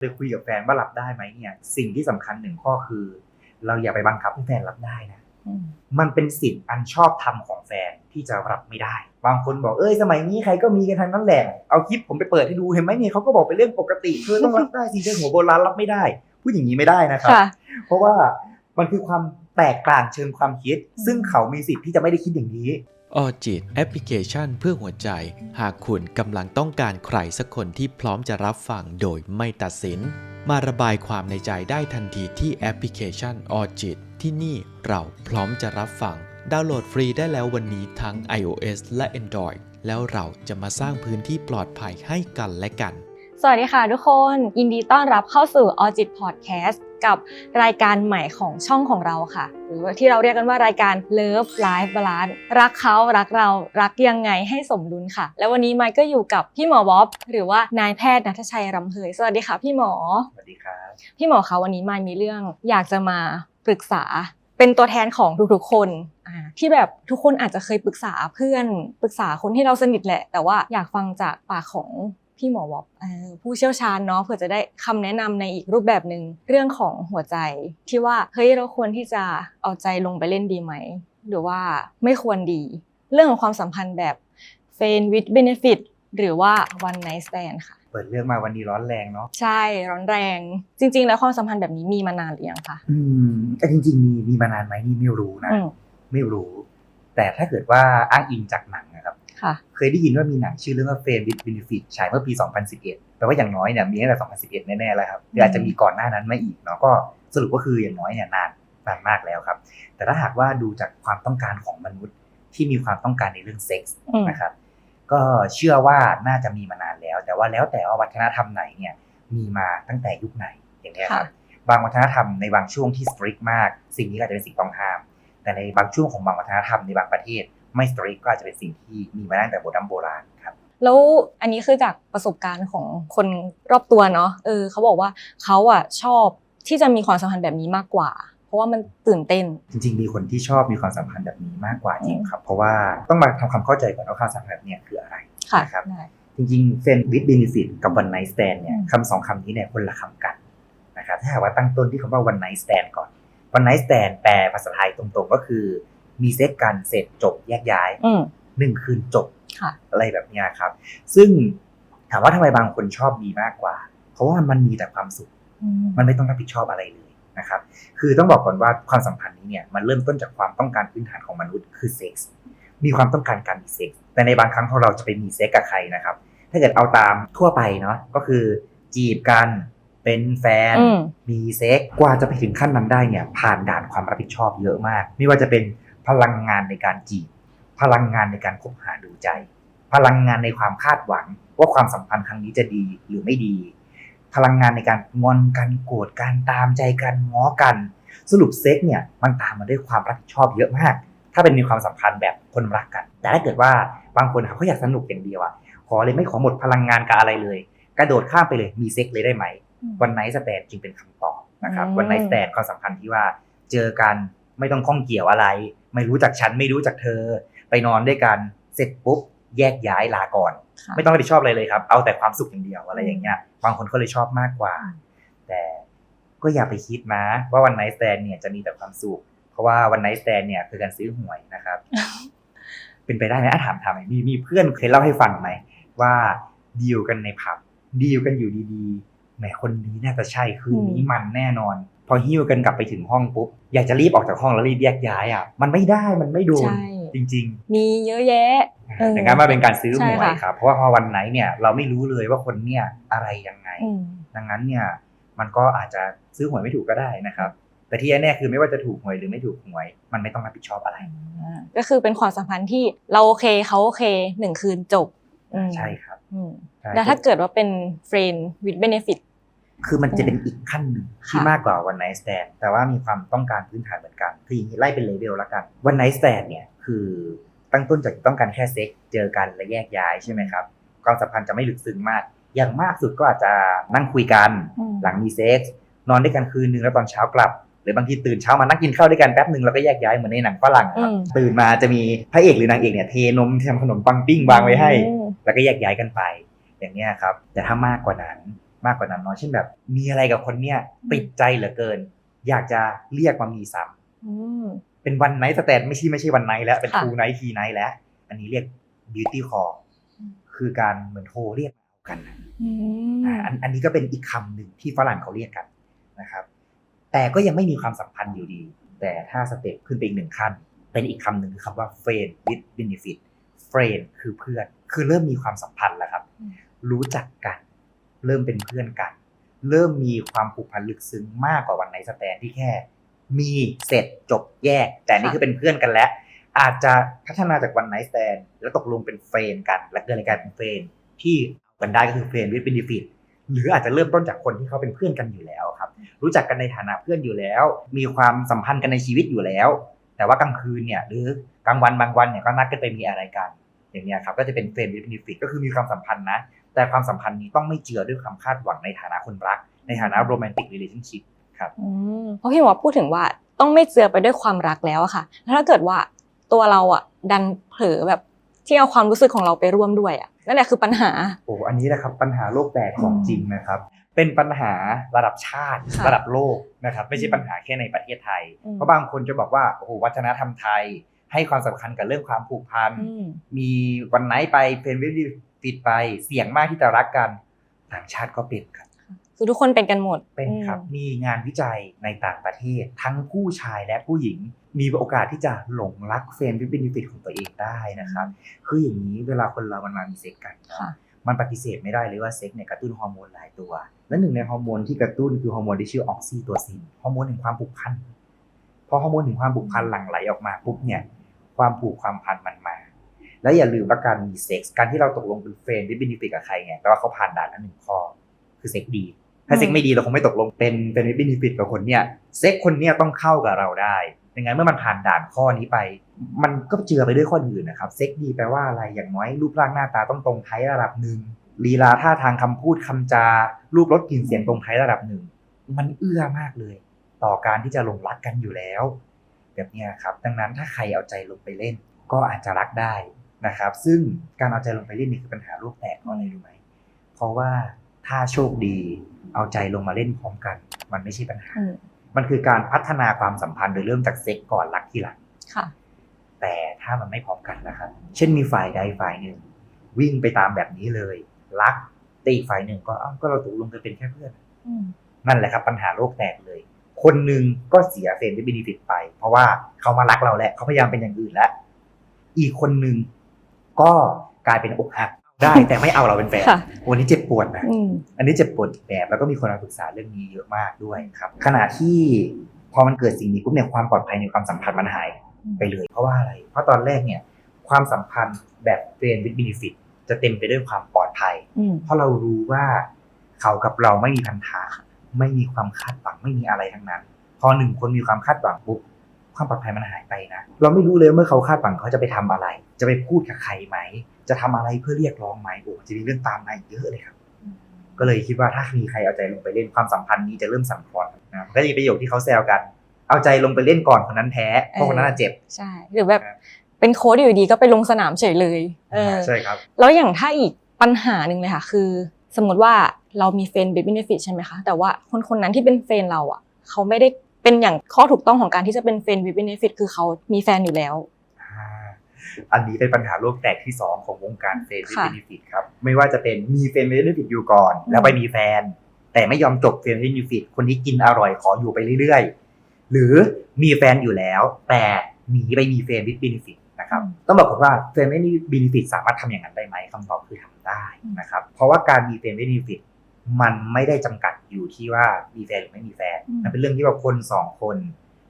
เลยคุยกับแฟนว่ารับได้ไหมเนี่ย สิ่งที่สำคัญหนึ่งข้อคือ เราอย่าไปบังคับให้แฟนรับได้นะอืมมันเป็นสิทธิ์อันชอบธรรมของแฟนที่จะรับไม่ได้ บางคนบอกเอ้ยสมัยนี้ใครก็มีกันทั้งนั้นแหละ เอาคลิปผมไปเปิดให้ดูเห็นไหมเนี่ยเขาก็บอกเป็นเรื่องปกติเธอต้องรับได้สิเรื่องหัวโบราณรับไม่ได้พูดอย่างนี้ไม่ได้นะครับค่ะเพราะว่ามันคือความแตกต่างเชิงความคิดอืมซึ่งเขามีสิทธิ์ที่จะไม่ได้คิดอย่างนี้ ออจิตแอปพลิเคชันเพื่อหัวใจ หากคุณกำลังต้องการใครสักคนที่พร้อมจะรับฟังโดยไม่ตัดสิน มาระบายความในใจได้ทันทีที่แอปพลิเคชันออจิตที่นี่เราพร้อมจะรับฟัง ดาวน์โหลดฟรีได้แล้ววันนี้ทั้ง iOS และ Android แล้วเราจะมาสร้างพื้นที่ปลอดภัยให้กันและกัน สวัสดีค่ะทุกคน ยินดีต้อนรับเข้าสู่ Orchid Podcast กับรายการใหม่ของช่องของเราค่ะ หรือว่าที่เราเรียกกันว่ารายการ Love Life Balance รักเขารักเรารักยังไงให้สมดุลค่ะ แล้ววันนี้ไมค์ก็อยู่กับพี่หมอวอฟหรือว่านายแพทย์นัทชัยรำเพยสวัสดีค่ะ พี่หมอสวัสดีครับพี่หมอคะวันนี้มายมีเรื่องอยากจะมาปรึกษาเป็นตัวแทนของทุกๆคนอ่าที่แบบทุกคนอาจจะเคยปรึกษาเพื่อนปรึกษาคนที่เราสนิทแหละ แต่ว่าอยากฟังจากปากของ พี่หมอวอบเอ่อผู้เชี่ยวชาญเนาะเผื่อจะได้คำแนะนำในอีกรูปแบบหนึ่งเรื่องของหัวใจที่ว่าเฮ้ยเราควรที่จะเอาใจลงไปเล่นดีไหม หรือว่าไม่ควรดี เรื่องของความสัมพันธ์แบบ f r iend with benefit หรือว่า one night stand ค่ะ เปิดเรื่องมาวันนี้ร้อนแรงเนาะใช่ร้อนแรง จริง ๆ แล้วความสัมพันธ์แบบนี้มีมานานหรือยังคะอืมแต่จริง ๆ มีมีมานานไหมนี่ไม่รู้นะอืมไม่รู้ แต่ถ้าเกิดว่าอ้างอิงจากหนังนะครับค่ะ เคยได้ยินว่ามีหนังชื่อเรื่องว่า Fame with Benefit ฉายเมื่อปี 2011 แปลว่าอย่างน้อยเนี่ยมีตั้งแต่ 2011 แน่ๆแล้วครับหรืออาจจะมีก่อนหน้านั้นมาอีกเนาะก็สรุปก็คืออย่างน้อยเนี่ยนานนานมากแล้วครับ แต่ถ้าหากว่าดูจากความต้องการของมนุษย์ที่มีความต้องการในเรื่องเซ็กส์อืมนะครับก็เชื่อว่าน่าจะมีมานานแล้ว แต่ว่าแล้วแต่ว่าวัฒนธรรมไหนเนี่ยมีมาตั้งแต่ยุคไหนอย่างนี้ยครับบางวัฒนธรรมในบางช่วงที่สตริกมาก สิ่งนี้ก็อาจจะเป็นสิ่งต้องห้าม แต่ในบางช่วงของบางวัฒนธรรมในบางประเทศ ไม่สตริกก็อาจจะเป็นสิ่งที่มีมาตั้งแต่โบราณโบราณครับแล้วอันนี้คือจากประสบการณ์ของคนรอบตัวเนาะเออเขาบอกว่าเขาอะชอบที่จะมีความสัมพันธ์แบบนี้มากกว่า เพราะว่ามันตื่นเต้น จริง ๆ มีคนที่ชอบมีความสัมพันธ์แบบนี้มากกว่าจริงครับ เพราะว่าต้องมาทำความเข้าใจก่อนว่าความสัมพันธ์แบบเนี้ยคืออะไรค่ะนะครับได้จริงๆ friend with benefit กับ one night stand เนี่ยอืมคำสองคำนี้เนี่ยคนละคำกันนะครับถ้าหากว่าตั้งต้นที่คำว่า one night stand ก่อน one night stand แปลภาษาไทยตรงๆ ก็คือ มีเซ็กกันเสร็จจบแยกย้ายอืมหนึ่งคืนจบค่ะอะไรแบบเนี้ยครับ ซึ่งถามว่าทำไมบางคนชอบมีมากกว่า เพราะว่ามันมีแต่ความสุขอืมมันไม่ต้องรับผิดชอบอะไรเลยนะครับ คือต้องบอกก่อนว่าความสัมพันธ์นี้เนี่ยมันเริ่มต้นจากความต้องการพื้นฐานของมนุษย์คือเซ็กส์มีความต้องการการมีเซ็กส์แต่ในบางครั้งพอเราจะไปมีเซ็กส์กับใครนะครับ ถ้าเกิดเอาตามทั่วไปเนาะก็คือจีบกันเป็นแฟนอืมมีเซ็กส์กว่าจะไปถึงขั้นนั้นได้เนี่ย ผ่านด่านความรับผิดชอบเยอะมาก ไม่ว่าจะเป็น พลังงานในการจีบ พลังงานในการคบหาดูใจ พลังงานในความคาดหวัง ว่าความสัมพันธ์ครั้งนี้จะดีหรือไม่ดี พลังงานในการงอนกันโกรธกันตามใจกันง้อกัน สรุปเซ็กเนี่ยมันตามมาด้วยความรับผิดชอบเยอะมาก ถ้าเป็นมีความสัมพันธ์แบบคนรักกัน แต่ถ้าเกิดว่าบางคนเขาอยากสนุกอย่างเดียวอะขอเลยไม่ขอหมดพลังงานกับอะไรเลย กระโดดข้ามไปเลยมีเซ็กเลยได้ไหมวันไนท์สแตนจึงเป็นคำตอบนะครับอืมวันไนท์สแตนความสัมพันธ์ที่ว่าเจอกัน ไม่ต้องข้องเกี่ยวอะไร ไม่รู้จักฉันไม่รู้จักเธอ ไปนอนด้วยกันเสร็จปุ๊บแยกย้ายลาก่อนค่ะไม่ต้องรับผิดชอบอะไรเลยครับ เอาแต่ความสุขอย่างเดียวอะไรอย่างเงี้ยบางคนก็เลยชอบมากกว่าอืมแต่ก็อย่าไปคิดนะ ว่าวันไนท์สแตนเนี่ยจะมีแต่ความสุข เพราะว่าวันไนท์สแตนเนี่ยคือการซื้อหวยนะครับ เป็นไปได้ไหมอะถามถามหน่อยมีมีเพื่อนเคยเล่าให้ฟังไหมว่าดีลกันในผับดีลกันอยู่ดีๆแหมคนนี้น่าจะใช่คืนนี้มันแน่นอน พอหิ้วกันกลับไปถึงห้องปุ๊บอยากจะรีบออกจากห้องแล้วรีบแยกย้ายอะมันไม่ได้มันไม่โดนใช่จริง ๆ มีเยอะแยะเอออย่างนั้นมาเป็นการซื้อหใช่วยค่ะครับ เพราะว่าพอวันไหนเนี่ยเราไม่รู้เลยว่าคนเนี่ยอะไรยังไงอืมดังนั้นเนี่ยมันก็อาจจะซื้อหวยไม่ถูกก็ได้นะครับ แต่ที่แน่ๆคือไม่ว่าจะถูกหวยหรือไม่ถูกหวย มันไม่ต้องรับผิดชอบอะไรอ่าก็คือเป็นความสัมพันธ์ที่เราโอเคเขาโอเคหนึ่งคืนจบอืมใช่ครับอืมใช่แล้วถ้าเกิดว่าเป็น friend with benefit คือมันจะเป็นอีกขั้นหนึ่งที่ค่ะมากกว่าวันไนท์สแตนแต่ว่ามีความต้องการพื้นฐานเหมือนกันคืออย่างนี้ไล่เป็นเลเวลละกันวันไนท์สแตนเนี่ยคือตั้งต้นจากต้องการแค่เซ็กเจอกันและแยกย้ายใช่ไหมครับความสัมพันธ์จะไม่ลึกซึ้งมาก อย่างมากสุดก็อาจจะนั่งคุยกันอืมหลังมีเซ็กส์นอนด้วยกันคืนนึงแล้วตอนเช้ากลับ หรือบางทีตื่นเช้ามานั่งกินข้าวด้วยกันแป๊บหนึ่งแล้วก็แยกย้ายเหมือนในหนังฝรั่งอะครับอืมตื่นมาจะมีพระเอกหรือนางเอกเนี่ยเทนมทำขนมปังปิ้งวางไว้ให้อืมแล้วก็แยกย้ายกันไป อย่างเนี้ยครับแต่ถ้ามากกว่านั้น มากกว่านั้นเนาะเช่นแบบ มีอะไรกับคนเนี้ยติดใจเหลือเกิน อยากจะเรียกมามีซ้ำอืมเป็นวันไนท์สแตนไม่ใช่ไม่ใช่วันไนท์แล้วเป็นค่ะทูไนท์ทีไนท์แล้ว อันนี้เรียก beauty call อืมคือการเหมือนโทรเรียกมากันนะอืมอ่าอันอันนี้ก็เป็นอีกคำหนึ่งที่ฝรั่งเขาเรียกกันนะครับ แต่ก็ยังไม่มีความสัมพันธ์อยู่ดี แต่ถ้าสเต็ปขึ้นไปอีกหนึ่งขั้น เป็นอีกคำหนึ่งคือคำว่า friend with benefit friend คือเพื่อน คือเริ่มมีความสัมพันธ์แล้วครับอืมรู้จักกัน เริ่มเป็นเพื่อนกัน เริ่มมีความผูกพันลึกซึ้งมากกว่าวันในสแตนที่แค่ มีเสร็จจบแยก แต่นี่คือเป็นเพื่อนกันแล้ว อาจจะพัฒนาจากวันไนท์สแตนแล้วตกลงเป็นเฟรนด์กัน และเกิดอะไรกลายเป็นเฟรนด์ที่เอากันได้ก็คือเฟรนด์วิดเบนฟิตหรืออาจจะเริ่มต้นจากคนที่เขาเป็นเพื่อนกันอยู่แล้วครับ รู้จักกันในฐานะเพื่อนอยู่แล้ว มีความสัมพันธ์กันในชีวิตอยู่แล้ว แต่ว่ากลางคืนเนี่ยหรือกลางวันบางวันเนี่ยก็นัดกันไปมีอะไรกัน อย่างเนี้ยครับก็จะเป็นเฟรนด์วิดเบนฟิตก็คือมีความสัมพันธ์นะ แต่ความสัมพันธ์นี้ต้องไม่เจือด้วยความคาดหวังในฐานะคนรัก ในฐานะโรแมนติก r e l a t i o n s h i p ครับอืมเพราะพี่หมอพูดถึงว่าต้องไม่เจือไปด้วยความรักแล้วอะค่ะแล้วถ้าเกิดว่าตัวเราอะดันเผลอแบบที่เอาความรู้สึกของเราไปร่วมด้วยอะนั่นแหละคือปัญหาโอ้อันนี้แหละครับปัญหาโลกแตกของอืมจริงนะครับ เป็นปัญหาระดับชาติค่ะระดับโลกนะครับ ไม่ใช่ปัญหาแค่ในประเทศไทยอืมเพราะบางคนจะบอกว่าโอ้โหวัฒนธรรมไทยให้ความสำคัญกับเรื่องความผูกพันอืมมีวันไหนไปเป็นวิดี ฟิตไปเสี่ยงมากที่จะรักกันต่างชาติก็เป็นครับ คือทุกคนเป็นกันหมดเป็นครับอืมมีงานวิจัยในต่างประเทศ ทั้งผู้ชายและผู้หญิงมีโอกาสที่จะหลงรักเฟรนด์วิบเบนฟิตของตัวเองได้นะครับ คืออย่างนี้เวลาคนเรามันมามีเซ็กกันเนอะค่ะมันปฏิเสธไม่ได้เลยว่าเซ็กเนี่ยกระตุ้นฮอร์โมนหลายตัว และหนึ่งในฮอร์โมนที่กระตุ้นคือฮอร์โมนที่ชื่อออกซิโตซินฮอร์โมนแห่งความผูกพันพอฮอร์โมนแห่งความผูกพันหลั่งไหลออกมาปุ๊บเนี่ยความผูกความพันมันมา แล้วอย่าลืมว่าการมีเซ็กส์การที่เราตกลงเป็นเฟรนด์ที่เบนฟิตกับใครเนี่ยแปลว่าเขาผ่านด่านละหนึ่งข้อคือเซ็กดี ถ้าเซ็กไม่ดีเราคงไม่ตกลงเป็นเป็นเบนฟิตกับคนเนี่ยเซ็กคนเนี่ยต้องเข้ากับเราได้ดังนั้นเมื่อมันผ่านด่านข้อนี้ไป มันก็เจือไปด้วยข้ออื่นนะครับเซ็กดีแปลว่าอะไรอย่างน้อยรูปร่างหน้าตาต้องตรงไทยระดับหนึ่งลีลาท่าทางคำพูดคำจา รูปรสกลิ่นเสียงตรงไทยระดับหนึ่งมันเอื้อมากเลย ต่อการที่จะหลงรักกันอยู่แล้ว แบบนี้ครับ ดังนั้นถ้าใครเอาใจลงไปเล่น ก็อาจจะรักได้ นะครับ ซึ่งการเอาใจลงไปเล่นนี่คือปัญหาโลกแตกเพราะอะไรรู้ไหมเพราะว่าถ้าโชคดี เอาใจลงมาเล่นพร้อมกัน มันไม่ใช่ปัญหาอืมมันคือการพัฒนาความสัมพันธ์โดยเริ่มจากเซ็กก่อนรักทีหลังค่ะ แต่ถ้ามันไม่พร้อมกันนะครับ เช่นมีฝ่ายใดฝ่ายหนึ่ง วิ่งไปตามแบบนี้เลย รักแต่อีกฝ่ายหนึ่งก็เอ้าก็เราตกลงกันเป็นแค่เพื่อนอืมนั่นแหละครับปัญหาโลกแตกเลย คนหนึ่งก็เสียเฟรนด์ที่เบนฟิตไป เพราะว่าเขามารักเราแหละเขาพยายามเป็นอย่างอื่นแล้ว อีกคนหนึ่ง ก็กลายเป็นอกหักได้แต่ไม่เอาเราเป็นแฟนค่ะวันนี้เจ็บปวดนะอืมอันนี้เจ็บปวดอีกแบบแล้วก็มีคนมาปรึกษาเรื่องนี้เยอะมากด้วยครับขณะที่พอมันเกิดสิ่งนี้ปุ๊บเนี่ยความปลอดภัยในความสัมพันธ์มันหายไปเลย เพราะว่าอะไร เพราะตอนแรกเนี่ยความสัมพันธ์แบบเฟรนด์วิดบินฟิตจะเต็มไปด้วยความปลอดภัยอืมเพราะเรารู้ว่าเขากับเราไม่มีพันธะไม่มีความคาดหวังไม่มีอะไรทั้งนั้น พอหนึ่งคนมีความคาดหวังปุ๊บความปลอดภัยมันหายไปนะ เราไม่รู้เลยว่าเมื่อเขาคาดหวังเขาจะไปทำอะไร จะไปพูดกับใครไหม จะทำอะไรเพื่อเรียกร้องไหมโอ้จะมีเรื่องตามมาอีกเยอะเลยครับ ก็เลยคิดว่าถ้ามีใครเอาใจลงไปเล่นความสัมพันธ์นี้จะเริ่มสั่นคลอนนะมันก็จะมีประโยคที่เขาแซวกัน เอาใจลงไปเล่นก่อนคนนั้นแพ้เพราะคนนั้นนะเจ็บใช่หรือแบบครับเป็นโค้ดอยู่ดีก็ไปลงสนามเฉยเลยเออใช่ครับแล้วอย่างถ้าอีกปัญหาหนึ่งเลยค่ะ คือ สมมติว่าเรามีเฟนเบบี้เนฟิตใช่ไหมคะแต่ว่าคนคนนั้นที่เป็นเฟนเราอะเขาไม่ได้เป็นอย่างข้อถูกต้องของการที่จะเป็นเฟนเบบี้เนฟิตคือเขามีแฟนอยู่แล้วอ่า อันนี้เป็นปัญหาโลกแตกที่ 2 ของวงการเฟรนด์ค่ะเบนฟิตครับ ไม่ว่าจะเป็นมีเฟรนด์เบนฟิตอยู่ก่อนอืมแล้วไปมีแฟน แต่ไม่ยอมจบเฟรนด์เบนฟิตคนที่กินอร่อยขออยู่ไปเรื่อยๆ หรือมีแฟนอยู่แล้ว แต่หนีไปมีเฟรนด์วิดเบนฟิตนะครับต้องบอกก่อนว่าเฟรนด์วิดเบนฟิตสามารถทำอย่างนั้นได้ไหมคำตอบคือทำได้นะครับเพราะว่าการมีเฟรนด์วิดเบนฟิตมันไม่ได้จำกัดอยู่ที่ว่ามีแฟนหรือไม่มีแฟนอืมมันเป็นเรื่องที่ว่าคนสองคน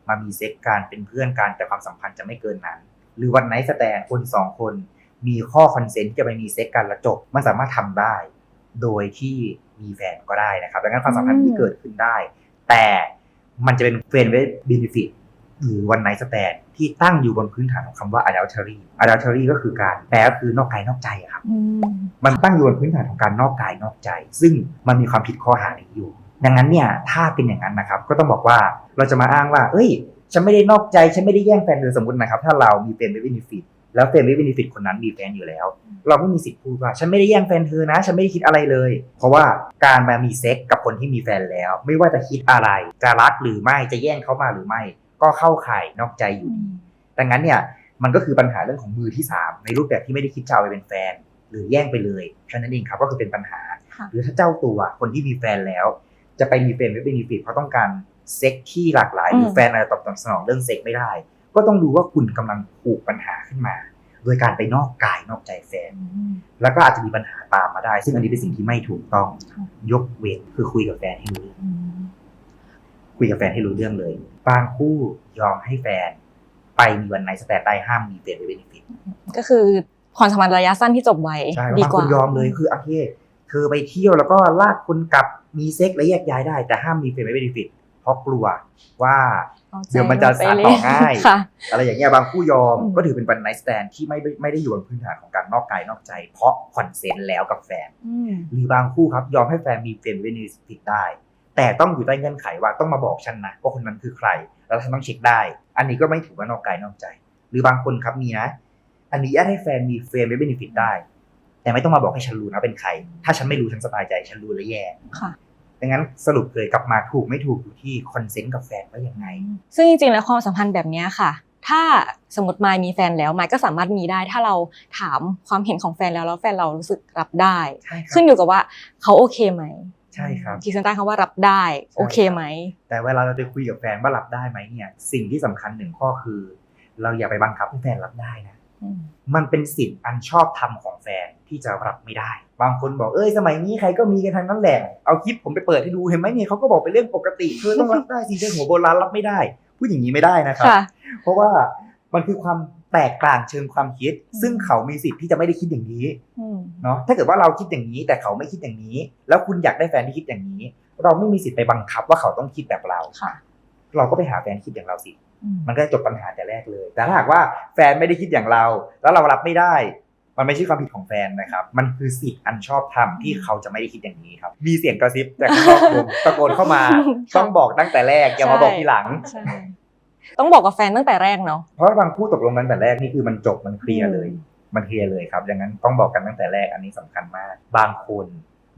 มามีเซ็กกันเป็นเพื่อนกันแต่ความสัมพันธ์จะไม่เกินนั้น หรือวันไหนสแตนคนสองคน มีข้อคอนเซนต์ที่จะไปมีเซ็กกันแล้วจบ มันสามารถทำได้ โดยที่มีแฟนก็ได้นะครับดังนั้นความสัมพันธ์ที่เกิดขึ้นได้ แต่มันจะเป็นเฟรนด์เว b เ n ฟิตหรือวันไน t สแตนที่ตั้งอยู่บนพื้นฐานของคำว่า adultery adultery ก็คือการแปลก็คือนอกกายนอกใจอะครับอืมมันตั้งอยู่บนพื้นฐานของการนอกกายนอกใจ ซึ่งมันมีความผิดข้อหานี้อยู่ ดังนั้นเนี่ยถ้าเป็นอย่างนั้นนะครับ ก็ต้องบอกว่าเราจะมาอ้างว่า เอ้ย ฉันไม่ได้นอกใจ ฉันไม่ได้แย่งแฟนเลยสมมตินะครับ ถ้าเรามีเป็นเบบี้นิฟิตแล้วเฟรนด์วิเบนฟิตคนนั้นมีแฟนอยู่แล้ว เราไม่มีสิทธิ์พูดว่า ฉันไม่ได้แย่งแฟนเธอนะ ฉันไม่ได้คิดอะไรเลย เพราะว่าการมามีเซ็กกับคนที่มีแฟนแล้ว ไม่ว่าจะคิดอะไรจะรักหรือไม่จะแย่งเขามาหรือไม่ ก็เข้าข่ายนอกใจอยู่ดีดังนั้นเนี่ยมันก็คือปัญหาเรื่องของมือที่ 3 ในรูปแบบที่ไม่ได้คิดจะเอาไปเป็นแฟน หรือแย่งไปเลยแค่นั้นเองครับก็คือเป็นปัญหาค่ะหรือถ้าเจ้าตัวคนที่มีแฟนแล้ว จะไปมีแฟนไม่เป็นฟิตเพราะต้องการ เซ็กที่หลากหลาย หรือมแฟนอาจจะตอบสนองเรื่องเซ็กไม่ได้ ก็ต้องดูว่าคุณกำลังผูกปัญหาขึ้นมา โดยการไปนอกกายนอกใจแฟน แล้วก็อาจจะมีปัญหาตามมาได้ ซึ่งอันนี้เป็นสิ่งที่ไม่ถูกต้องค่ะยกเว้นคือคุยกับแฟนให้รู้เรื่องคุยกับแฟนให้รู้เรื่องเลยบางคู่ยอมให้แฟน ไปมีวันไหนสแต่ได้ห้ามมีเฟนไปเบนฟิตก็คือความสัมพันธ์ระยะสั้นที่จบไวใช่ดีบางกคว่านยอมเลยคือโอเคเธอไปเที่ยวแล้วก็ลากคุณกลับมีเซ็กและแยกย้ายได้แต่ห้ามมีเฟนไปเบนฟิต เพราะกลัวว่าอาใจเดี๋ยวมันจะไปสานเลต่อง่ายค่ะอะไรอย่างเงี้ยบางคู่ยอมอืมก็ถือเป็นวันไนสแตนที่ไม่ได้ไม่ได้อยู่บนพื้นฐานของการนอกกายนอกใจ เพราะคอนเซนต์แล้วกับแฟนอืมหรือบางคู่ครับยอมให้แฟนมีเฟรนด์เวนิสติดได้ แต่ต้องอยู่ใต้เงื่อนไขว่าต้องมาบอกฉันนะว่าคนนั้นคือใคร แล้วฉันต้องเช็คได้ อันนี้ก็ไม่ถือว่านอกกายนอกใจ หรือบางคนครับมีนะอันนี้ญาตให้แฟนมีเฟรนด์เวนิฟิตได้ แต่ไม่ต้องมาบอกให้ฉันรู้นะเป็นใคร ถ้าฉันไม่รู้ฉันสบายใจฉันรู้แล้วแย่ค่ะ ดังนั้นสรุปเลยกลับมาถูกไม่ถูกอยู่ที่คอนเซนต์กับแฟนว่ายังไง ซึ่งจริงๆแล้วความสัมพันธ์แบบเนี้ยค่ะ ถ้าสมมติมายมีแฟนแล้วมายก็สามารถมีได้ ถ้าเราถามความเห็นของแฟนแล้วแล้วแฟนเรารู้สึกรับได้ใช่ครัขึ้นอยู่กับว่าเขาโอเคไหมใช่ครับขีดเส้นใต้คำว่ารับได้โอเคไหม แต่เวลาเราไปคุยกับแฟนว่ารับได้ไหมเนี่ย สิ่งที่สำคัญหนึ่งข้อคือ เราอย่าไปบังคับให้แฟนรับได้นะอืมมันเป็นสิทธิ์อันชอบธรรมของแฟน ที่จะรับไม่ได้ บางคนบอกเอ้ยสมัยนี้ใครก็มีกันทั้งนั้นแหละ เอาคลิปผมไปเปิดให้ดูเห็นไหมเนี่ยเขาก็บอกเป็นเรื่องปกติเธอต้องรับได้สิเรื่องหัวโบราณรับไม่ได้พูดอย่างนี้ไม่ได้นะครับค่ะเพราะว่ามันคือความแตกต่างเชิงความคิดอืมซึ่งเขามีสิทธิ์ที่จะไม่ได้คิดอย่างนี้อืมเนาะถ้าเกิดว่าเราคิดอย่างนี้ แต่เขาไม่คิดอย่างนี้ แล้วคุณอยากได้แฟนที่คิดอย่างนี้ เราไม่มีสิทธิ์ไปบังคับว่าเขาต้องคิดแบบเราค่ะเราก็ไปหาแฟนคิดอย่างเราสิอืมมันก็จะจบปัญหาแต่แรกเลย แต่ถ้าหากว่าแฟนไม่ได้คิดอย่างเรา แล้วเรารับไม่ได้ มันไม่ใช่ความผิดของแฟนนะครับ มันคือสิทธิ์อันชอบธรรมที่เขาจะไม่ได้คิดอย่างนี้ครับ มีเสียงกระซิบจากข้างนอกวงตะโกนเข้ามา ต้องบอกตั้งแต่แรกอย่ามาบอกทีหลังใช่ต้องบอกกับแฟนตั้งแต่แรกเนาะ เพราะว่าบางคู่ตกลงกันแต่แรกนี่คือมันจบมันเคลียร์เลยอืมมันเคลียร์เลยครับดังนั้นต้องบอกกันตั้งแต่แรกอันนี้สำคัญมาก บางคน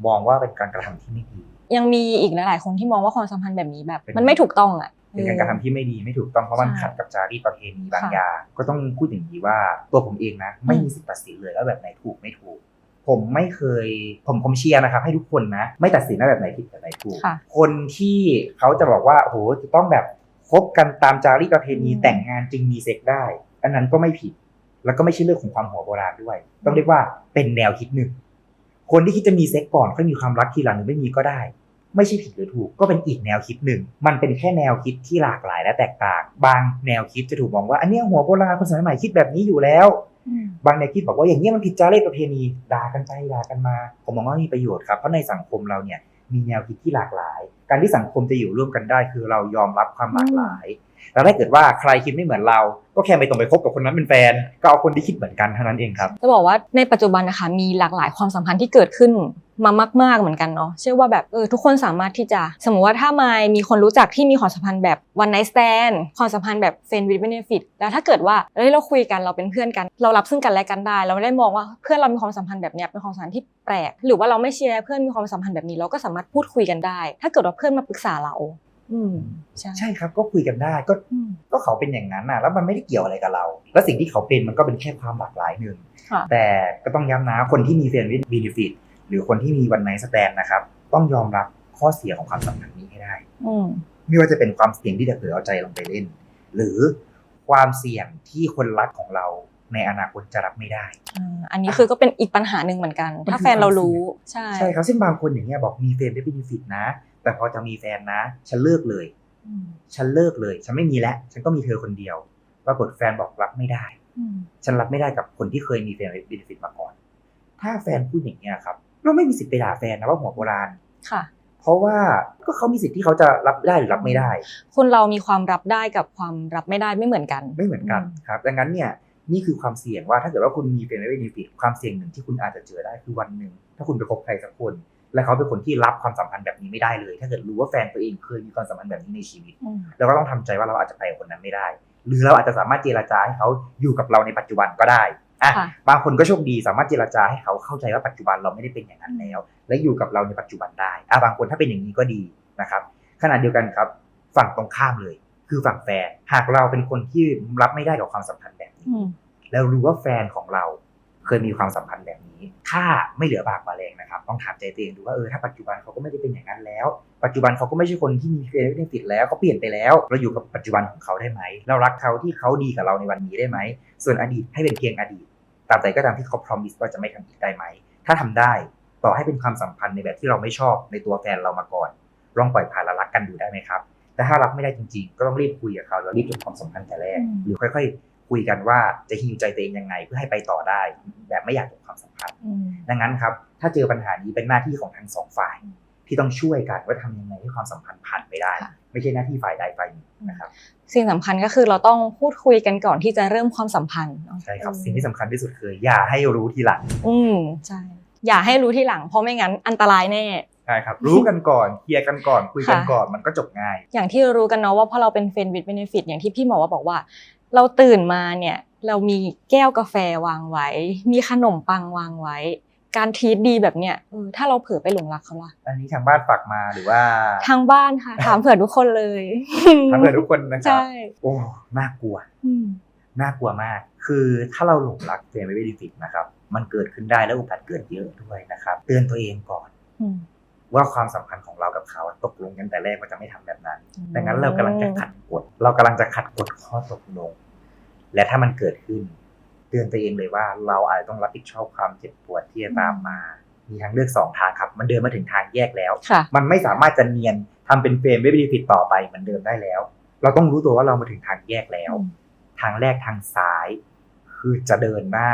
มองว่าเป็นการกระทำที่ไม่ดี ยังมีอีกหลาย ๆ คนที่มองว่าความสัมพันธ์แบบนี้แบบเป็นมันไม่ถูกต้องอะ เป็นการกระทำที่ไม่ดีไม่ถูกต้องเพราะมันใช่ขัดกับจารีตประเพณีบางค่ะอย่างก็ต้องพูดอย่างนี้ว่าตัวผมเองนะ ไม่มีสิทธิ์ตัดสินเลยว่าแบบไหนถูกไม่ถูก ผมไม่เคยผมผมเชียร์นะครับ ให้ทุกคนนะ ไม่ตัดสินว่าแบบไหนผิดแบบไหนถูกค่ะคนที่เขาจะบอกว่าโอ้โหจะต้องแบบคบกันตามจารีตประเพณีอืมแต่งงานจึงมีเซ็กได้ อันนั้นก็ไม่ผิด แล้วก็ไม่ใช่เรื่องของความหัวโบราณด้วย ต้องเรียกว่าเป็นแนวคิดหนึ่งคนที่คิดจะมีเซ็กก่อนค่อยมีความรักทีหลังหรือไม่มีก็ได้ ไม่ใช่ผิดหรือถูกก็เป็นอีกแนวคิดหนึ่ง มันเป็นแค่แนวคิดที่หลากหลายและแตกต่าง บางแนวคิดจะถูกมองว่าอันเนี้ยหัวโบราณคนสมัยใหม่คิดแบบนี้อยู่แล้วอืมบางแนวคิดบอกว่าอย่างนี้ยมันผิดจารีตประเพณีด่ากันไปด่ากันมา ผมมองว่ามีประโยชน์ครับเพราะในสังคมเราเนี่ยมีแนวคิดที่หลากหลาย การที่สังคมจะอยู่ร่วมกันได้ คือเรายอมรับความหลากหลาย แล้วถ้าเกิดว่าใครคิดไม่เหมือนเรา ก็แค่ไม่ต้องไปคบกับคนนั้นเป็นแฟน ก็เอาคนที่คิดเหมือนกันเท่านั้นเองครับ จะบอกว่าในปัจจุบันนะคะมีหลากหลายความสัมพันธ์ที่เกิดขึ้น มามาก ๆเหมือนกันเนาะเชื่อว่าแบบเออทุกคนสามารถที่จะ สมมติว่าถ้ามายมีคนรู้จักที่มีความสัมพันธ์แบบ one night stand ความสัมพันธ์แบบ friend with benefit แล้วถ้าเกิดว่าเอ้ยเราคุยกันเราเป็นเพื่อนกัน เรารับซึ่งกันและกันได้ เราไม่ได้มองว่าเพื่อนเรามีความสัมพันธ์แบบเนี้ยเป็นความสัมพันธ์ที่แปลก หรือว่าเราไม่เชียร์เพื่อนมีความสัมพันธ์แบบนี้เราก็สามารถพูดคุยกันได้ ถ้าเกิดว่าเพื่อนมาปรึกษาเราอืมใช่ใช่ครับก็คุยกันได้ก็อืมก็เขาเป็นอย่างนั้นน่ะ แล้วมันไม่ได้เกี่ยวอะไรกับเรา แล้วสิ่งที่เขาเป็นมันก็เป็นแค่ความหลากหลายหนึ่งค่ะแต่ก็ต้องย้ำนะคนที่มีเฟรนด์วิดบีนิฟิต หรือคนที่มีวันไนสแตนนะครับ ต้องยอมรับข้อเสียของความสัมพันธ์นี้ให้ได้อืมไม่ว่าจะเป็นความเสี่ยงที่จะเผลอเอาใจลงไปเล่น หรือความเสี่ยงที่คนรักของเราในอนาคตจะรับไม่ได้อ่าอันนี้คือก็เป็นอีกปัญหาหนึ่งเหมือนกันมันคือถ้าแฟนเรารู้ ใช่ ใช่ครับซึ่งบางคนอย่างเงี้ยบอกมีเฟรนด์ได้บีนิฟิตนะ แต่พอจะมีแฟนนะ ฉันเลิกเลยอืมฉันเลิกเลย ฉันไม่มีแล้ว ฉันก็มีเธอคนเดียว ปรากฏแฟนบอกรับไม่ได้อืมฉันรับไม่ได้กับคนที่เคยมีแฟนเบนฟิตมาก่อน ถ้าแฟนพูดอย่างเงี้ยครับ เราไม่มีสิทธิ์ไปด่าแฟนนะว่าหัวโบราณค่ะ เพราะว่าก็เขามีสิทธิ์ที่เขาจะรับได้หรือรับไม่ได้ คนเรามีความรับได้กับความรับไม่ได้ไม่เหมือนกัน ไม่เหมือนกันครับ ดังนั้นเนี่ยนี่คือความเสี่ยงว่าถ้าเกิดว่าคุณมีแฟนเบนฟิตความเสี่ยงหนึ่งที่คุณอาจจะเจอได้คือวันหนึ่งถ้าคุณไปคบใครสักคน และเขาเป็นคนที่รับความสัมพันธ์แบบนี้ไม่ได้เลย ถ้าเกิดรู้ว่าแฟนตัวเองเคยมีความสัมพันธ์แบบนี้ในชีวิตอืมเราก็ต้องทำใจว่าเราอาจจะไปกับคนนั้นไม่ได้ หรือเราอาจจะสามารถเจรจาให้เขาอยู่กับเราในปัจจุบันก็ได้ อะค่ะบางคนก็โชคดีสามารถเจรจาให้เขาเข้าใจว่าปัจจุบันเราไม่ได้เป็นอย่างนั้นแล้ว และอยู่กับเราในปัจจุบันได้อะบางคนถ้าเป็นอย่างนี้ก็ดีนะครับขณะเดียวกันครับ ฝั่งตรงข้ามเลย คือฝั่งแฟนหากเราเป็นคนที่รับไม่ได้กับความสัมพันธ์แบบนี้อืมแล้วรู้ว่าแฟนของเราเคยมีความสัมพันธ์แบบนี้ ถ้าไม่เหลือบากกว่าแรงนะครับ ต้องถามใจตัวเองดูว่าเออถ้าปัจจุบันเขาก็ไม่ได้เป็นอย่างนั้นแล้ว ปัจจุบันเขาก็ไม่ใช่คนที่มีเครดิตติดแล้วเขาเปลี่ยนไปแล้ว เราอยู่กับปัจจุบันของเขาได้ไหม เรารักเขาที่เขาดีกับเราในวันนี้ได้ไหม ส่วนอดีตให้เป็นเพียงอดีต ตราบใดก็ตามที่เขาพรอมิสว่าจะไม่ทำอีกได้ไหม ถ้าทำได้ต่อให้เป็นความสัมพันธ์ในแบบที่เราไม่ชอบในตัวแฟนเรามาก่อนลองปล่อยผ่านและรักกันดูได้ไหมครับ แต่ถ้ารักไม่ได้จริงๆ ก็ต้องรีบคุยกับเขาแล้วรีบจบความสัมพันธ์แต่แรกอืมหรือค่อยๆ คุยกันว่าจะฮิวใจตัวเองยังไง เพื่อให้ไปต่อได้ แบบไม่อยากจบความสัมพันธ์อืมดังนั้นครับ ถ้าเจอปัญหานี้เป็นหน้าที่ของทั้งสองฝ่าย ที่ต้องช่วยกันว่าทำยังไงให้ความสัมพันธ์ผ่านไปได้ค่ะไม่ใช่หน้าที่ฝ่ายใดฝ่ายหนึ่งนะครับสิ่งสำคัญก็คือเราต้องพูดคุยกันก่อนที่จะเริ่มความสัมพันธ์เนาะใช่ครับสิ่งที่สำคัญที่สุดคืออย่าให้รู้ทีหลัง อืมใช่อย่าให้รู้ที่หลังเพราะไม่งั้นอันตรายแน่ใช่ครับรู้กันก่อนเคลียร์กันก่อนคุยกันค่ะก่อนมันก็จบง่าย อย่างที่รู้กันเนาะว่าพอเราเป็นเฟรนด์วิดเบนฟิตอย่างที่พี่หมอว่าบอกว่า เราตื่นมาเนี่ยเรามีแก้วกาแฟวางไว้ มีขนมปังวางไว้ การทีทดีแบบเนี้ยเออถ้าเราเผลอไปหลงรักเขาล่ะอันนี้ทางบ้านฝากมาหรือว่า ทางบ้านค่ะ ถามเผื่อทุกคนเลยทางเพื่อนทุกคนนะครับใช่โอ้น่ากลัวอืมน่ากลัวมาก คือถ้าเราหลงรักเฟรนด์ไม่ได้ฟิกนะครับ มันเกิดขึ้นได้แล้วโอกาสเกิดเยอะด้วยนะครับ เตือนตัวเองก่อนอืมว่าความสัมพันธ์ของเรากับเขาตกลงกันแต่แรกว่าจะไม่ทำแบบนั้นอืมดังนั้นเรากำลังจะขัดกฎ เรากำลังจะขัดกฎข้อตกลง และถ้ามันเกิดขึ้น เตือนตัวเองเลยว่าเราอาจจะต้องรับผิดชอบความเจ็บปวดที่จะตามมา มีทางเลือกสองทางครับ มันเดินมาถึงทางแยกแล้วค่ะมันไม่สามารถจะเนียนทำเป็นเฟรมไม่ได้ผิดต่อไปเหมือนเดิมได้แล้ว เราต้องรู้ตัวว่าเรามาถึงทางแยกแล้วอืมทางแรกทางซ้าย คือจะเดินหน้า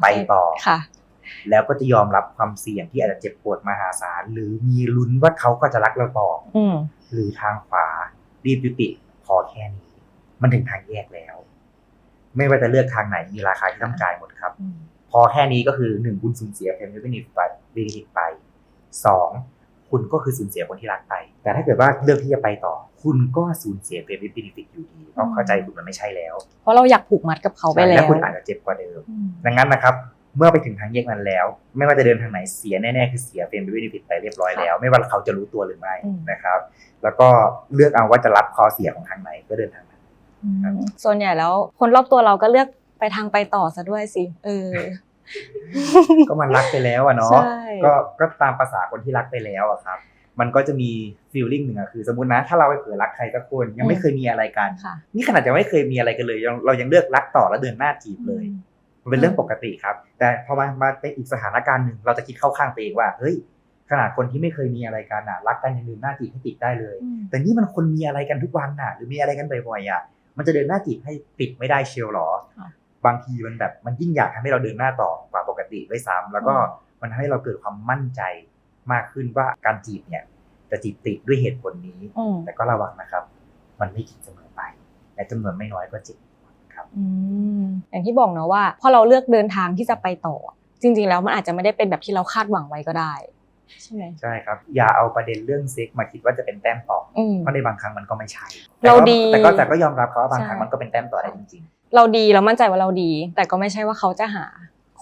ไปต่อค่ะ แล้วก็จะยอมรับความเสี่ยงที่อาจจะเจ็บปวดมหาศาลหรือมีลุ้นว่าเขาก็จะรักเราต่ออืมหรือทางขวารีบยุติพอแค่นี้ มันถึงทางแยกแล้ว ไม่ว่าจะเลือกทางไหนมีราคาที่ต้องจ่ายหมดครับอืมพอแค่นี้ก็คือหนึ่งคุณสูญเสียแฟนมิตรไปเบนิตไปสองคุณก็คือสูญเสียคนที่รักไป แต่ถ้าเกิดว่าเลือกที่จะไปต่อ คุณก็สูญเสียเฟนมิตรเบนิฟิตอยู่ดีเพราะเข้าใจคุณมันไม่ใช่แล้ว เพราะเราอยากผูกมัดกับเขาไปแล้และวคุณอาจจะเจ็บกว่าเดิมอืมดังนั้นนะครับเมื่อไปถึงทางแยกนั้นแล้ว ไม่ว่าจะเดินทางไหนเสียแน่ๆคือเสียเฟรมเบนิฟิตไปเรียบร้อยแล้ว ไม่ว่าเขาจะรู้ตัวหรือไม่นะครับ แล้วก็เลือกเอาว่าจะรับคอเสียของทางไหนก็เดินทางนั้นครับ ส่วนใหญ่แล้วคนรอบตัวเราก็เลือกไปทางไปต่อซะด้วยสิเออ ก็มันรักไปแล้วอะเนาะใช่ก็ก็ตามภาษาคนที่รักไปแล้วอะครับ มันก็จะมีฟีลลิ่งหนึ่งอะคือ สมมตินะ ถ้าเราไปเผลอรักใครสักคนยังไม่เคยมีอะไรกันค่ะนี่ขนาดยังไม่เคยมีอะไรกันเลยยังเรายังเลือกรักต่อแล้วเดินหน้าจีบเลยมันเป็นเรื่องปกติครับ แต่พอมามาเป็นอีกสถานการณ์หนึ่งเราจะคิดเข้าข้างตัวเองว่าเฮ้ยขนาดคนที่ไม่เคยมีอะไรกันอะรักกันยังเดินหน้าจีบให้ติดได้เลยอืมแต่นี่มันคนมีอะไรกันทุกวันน่ะ หรือมีอะไรกันบ่อยๆอะ มันจะเดินหน้าจีบให้ติดไม่ได้เชียวหรอค่ะบางทีมันแบบมันยิ่งอยากทำให้เราเดินหน้าต่อกว่าปกติด้วยซ้ำแล้วก็มันทำให้เราเกิดความมั่นใจมากขึ้นว่าการจีบเนี่ยจะจีบติดด้วยเหตุผลนี้อืมแต่ก็ระวังนะครับ มันไม่จริงเสมอไป และจำนวนไม่น้อยก็เจ็บครับอืมอย่างที่บอกเนอะว่าพอเราเลือกเดินทางที่จะไปต่อ จริง ๆ แล้วมันอาจจะไม่ได้เป็นแบบที่เราคาดหวังไว้ก็ได้ ใช่ไหมใช่ครับ อย่าเอาประเด็นเรื่องเซ็กมาคิดว่าจะเป็นแต้มต่ออืมเพราะในบางครั้งมันก็ไม่ใช่เราดีแต่ก็แต่ก็ยอมรับเขาว่าบางครั้งใช่มันก็เป็นแต้มต่อได้จริงๆ เราดีเรามั่นใจว่าเราดี แต่ก็ไม่ใช่ว่าเขาจะหา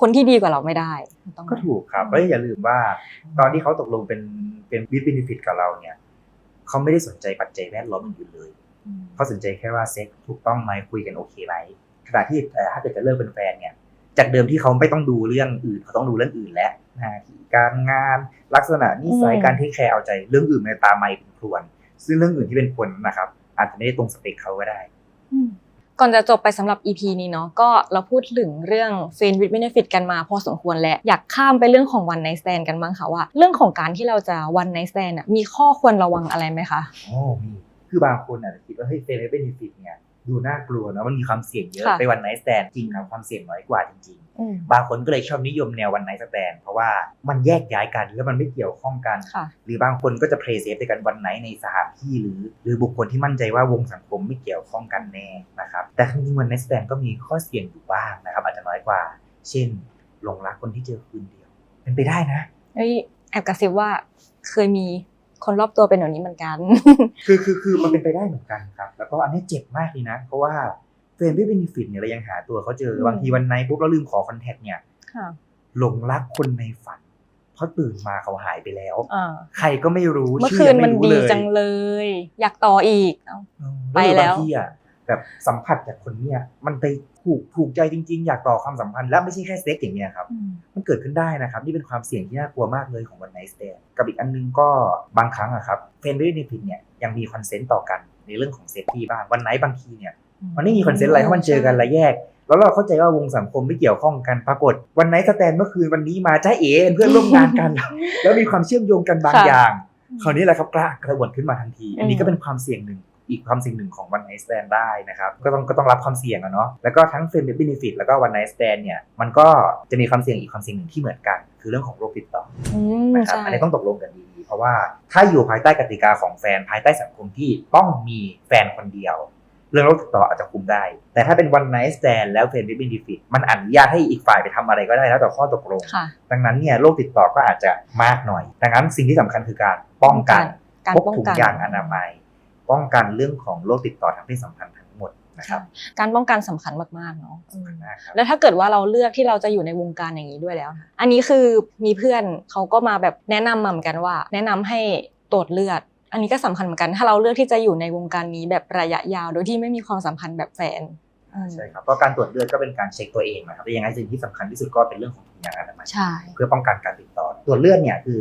คนที่ดีกว่าเราไม่ได้ต้องก็ถูกครับแล้วอย่าลืมว่า ตอนที่เขาตกลงเป็นเป็นวิบ e นฟิตกับเราเนี่ยเขาไม่ได้สนใจปัจจัยแวดล้อมอื่นๆเลยอืมเขาสนใจแค่ว่าเซ็กถูกต้องไหมคุยกันโอเคไหมขณะที่เอ่อถ้าเกิดจะเลิกเป็นแฟนเนี่ยจากเดิมที่เขาไม่ต้องดูเรื่องอื่นเขาต้องดูเรื่องอื่นแล้ว หน้าที่การงาน ลักษณะนิสัยการเทคแคร์เอาใจเรื่องอื่นในตามมาเป็นควรซึ่งเรื่องอื่นที่เป็นควรนะครับ อาจจะไม่ได้ตรงสเปคเขาก็ได้อืมก่อนจะจบไปสำหรับ EP นี้เนาะก็เราพูดถึงเรื่อง f r ร e n d with benefit กันมาพอสมควรแล้วอยากข้ามไปเรื่องของ one night stand กันบ้างค่ะว่า เรื่องของการที่เราจะ one night stand อะมีข้อควรระวังอะไรไหมคะโอ้มีคือบางคนอาจจะคิดว่าเฮ้ยเฟรนด์เบนฟิตเนี่ย ดูน่ากลัวนะมันมีความเสี่ยงเยอะค่ะไปวันไนท์สแตนจริงครับความเสี่ยงน้อยกว่าจริงๆอืมบางคนก็เลยชอบนิยมแนววันไนท์สแตนเพราะว่ามันแยกย้ายกันแล้วมันไม่เกี่ยวข้องกันค่ะหรือบางคนก็จะเพลย์เซฟในการวันไนท์ในสถานที่หรือ หรือบุคคลที่มั่นใจว่าวงสังคมไม่เกี่ยวข้องกันแน่นะครับแต่จริงๆวันไนท์สแตนก็มีข้อเสี่ยงอยู่บ้างนะครับอาจจะน้อยกว่า เช่นหลงรักคนที่เจอคืนเดียวเป็นไปได้นะเอ้ยแอบกระซิบว่าเคยมี คนรอบตัวเป็นแบบนี้เหมือนกัน คือคือคือมันเป็นไปได้เหมือนกันครับ แล้วก็อันนี้เจ็บมากเลยนะ เพราะว่าเฟรนด์เบนฟิตเนี่ยเรายังหาตัวเขาเจออืมบางทีวันไหนปุ๊บเราลืมขอคอนแทคเนี่ยค่ะหลงรักคนในฝันเพราะตื่นมาเขาหายไปแล้วอ่าใครก็ไม่รู้เมื่อชื่คืนยังมันไรู้ดีเลยจังเลย อยากต่ออีกเอ้าเออไปแล้วบางทีอะ แบบสัมผัสจากคนเนี่ยมันไปถูกถูกใจจริง ๆ อยากต่อความสัมพันธ์และไม่ใช่แค่เซ็กอย่างเนี้ยครับอืมมันเกิดขึ้นได้นะครับ นี่เป็นความเสี่ยงที่น่ากลัวมากเลยของวันไนสเต n กับอีกอันนึงก็บางครั้งอะครับเฟรนด์ด้วยในผิดเนี่ยยังมีคอนเซนต์ต่อกันในเรื่องของเซฟตี้บ้างวันไหนบางทีเนี่ยมันไม่มีคอนเซนต์อะไรเพราะมันเจอกันและแยก แล้วเราเข้าใจว่าวงสังคมไม่เกี่ยวข้องกันปรากฏ วันไหนสแตนเมื่อคืนวันนี้มาจ้าเอ๋เป็นเพื่อนร่วมงานกัน แล้วมีความเชื่อมโยงกันบางค่ะอย่างคราวนี้แหละครับกล้ากระบวนขึ้นมาทันที อันนี้อืมก็เป็นความเสี่ยงหนึ่ง อีกความเสี่ยงหนึ่งของวันไนสแตนได้นะครับก็ต้องก็ต้องรับความเสี่ยงอะเนาะแล้วก็ทั้งเฟรนด์เบนฟิตแล้วก็วันไนสแตนเนี่ยมันก็จะมีความเสี่ยงอีกความเสี่ยงหนึ่งที่เหมือนกัน คือเรื่องของโรคติดต่ออืมนะครับใช่อันนี้ต้องตกลงกันดีๆเพราะว่าถ้าอยู่ภายใต้กติกาของแฟนภายใต้สังคมที่ต้องมีแฟนคนเดียวเรื่องโรคติดต่ออาจจะคุมได้ แต่ถ้าเป็นวันไนสแตนแล้วเฟรนด์เบนฟิตมันอนุญาตให้อีกฝ่ายไปทำอะไรก็ได้แล้วแต่ข้อตกลงค่ะดังนั้นเนี่ยโรคติดต่อก็อาจจะมากหน่อย ดังนั้นสิ่งที่สำคัญคือการป้องกันการพกป้องถุงกันยางอนามัย ป้องกันเรื่องของโรคติดต่อทางเพศสัมพันธ์ทั้งหมดนะครับการป้องกันสำคัญมากๆเนาะสำคัญมากครับแล้วถ้าเกิดว่าเราเลือกที่เราจะอยู่ในวงการอย่างนี้ด้วยแล้วนะอันนี้คือมีเพื่อนเขาก็มาแบบแนะนำมาเหมือนกันว่า แนะนำให้ตรวจเลือด อันนี้ก็สำคัญเหมือนกัน ถ้าเราเลือกที่จะอยู่ในวงการนี้แบบระยะยาว โดยที่ไม่มีความสัมพันธ์แบบแฟนอืมใช่ครับเพราะการตรวจเลือดก็เป็นการเช็คตัวเองนะครับแต่ยังไงสิ่งที่สำคัญที่สุดก็เป็นเรื่องของถุงยางอนามัยใช่เพื่อป้องกันการติดต่อตรวจเลือดเนี่ยคือ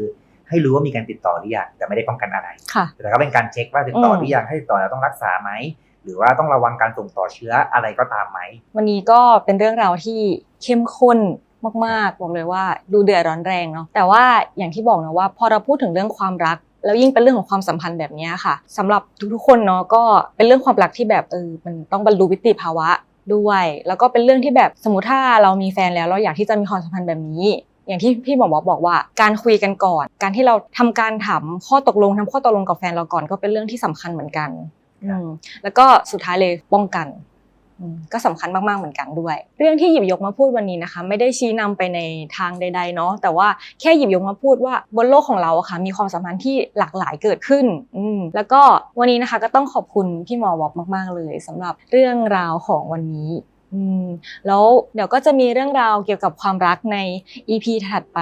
ให้รู้ว่ามีการติดต่อหรือยังแต่ไม่ได้ป้องกันอะไรค่ะแต่ก็เป็นการเช็คว่าติดต่ออืมหรือยังให้ติดต่อแล้วต้องรักษาไหมหรือว่าต้องระวังการส่งต่อเชื้ออะไรก็ตามไหม วันนี้ก็เป็นเรื่องราวที่เข้มข้นมากๆ บอกเลยว่าดูเดือดร้อนแรงเนาะแต่ว่าอย่างที่บอกนะว่าพอเราพูดถึงเรื่องความรัก แล้วยิ่งเป็นเรื่องของความสัมพันธ์แบบเนี้ยค่ะสำหรับทุกๆคนเนาะก็เป็นเรื่องความรักที่แบบเออมันต้องบรรลุวิติภาวะด้วย แล้วก็เป็นเรื่องที่แบบสมมติถ้าเรามีแฟนแล้วเราอยากที่จะมีความสัมพันธ์แบบนี้ อย่างที่พี่หมอบอกบอกว่า การคุยกันก่อน การที่เราทำการถามข้อตกลงทำข้อตกลงกับแฟนเราก่อนก็เป็นเรื่องที่สำคัญเหมือนกันครับอืมแล้วก็สุดท้ายเลยป้องกันอืมก็สำคัญมากๆเหมือนกันด้วย เรื่องที่หยิบยกมาพูดวันนี้นะคะ ไม่ได้ชี้นำไปในทางใด ๆ เนาะแต่ว่าแค่หยิบยกมาพูดว่าบนโลกของเราอะค่ะ มีความสัมพันธ์ที่หลากหลายเกิดขึ้นอืมแล้วก็วันนี้นะคะก็ต้องขอบคุณพี่หมอวอกมาก ๆ เลยสำหรับเรื่องราวของวันนี้ อืมแล้วเดี๋ยวก็จะมีเรื่องราวเกี่ยวกับความรักใน EP ถัดไป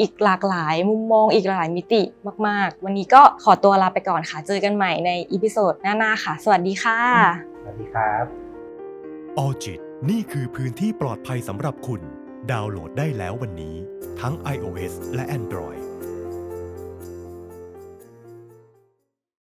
อีกหลากหลายมุมมองอีกหลายมิติมาก ๆ วันนี้ก็ขอตัวลาไปก่อนค่ะ เจอกันใหม่ในอีพิโซดหน้า ๆ ค่ะ สวัสดีค่ะ สวัสดีครับออจิตนี่คือพื้นที่ปลอดภัยสำหรับคุณ ดาวน์โหลดได้แล้ววันนี้ ทั้ง iOS และ Android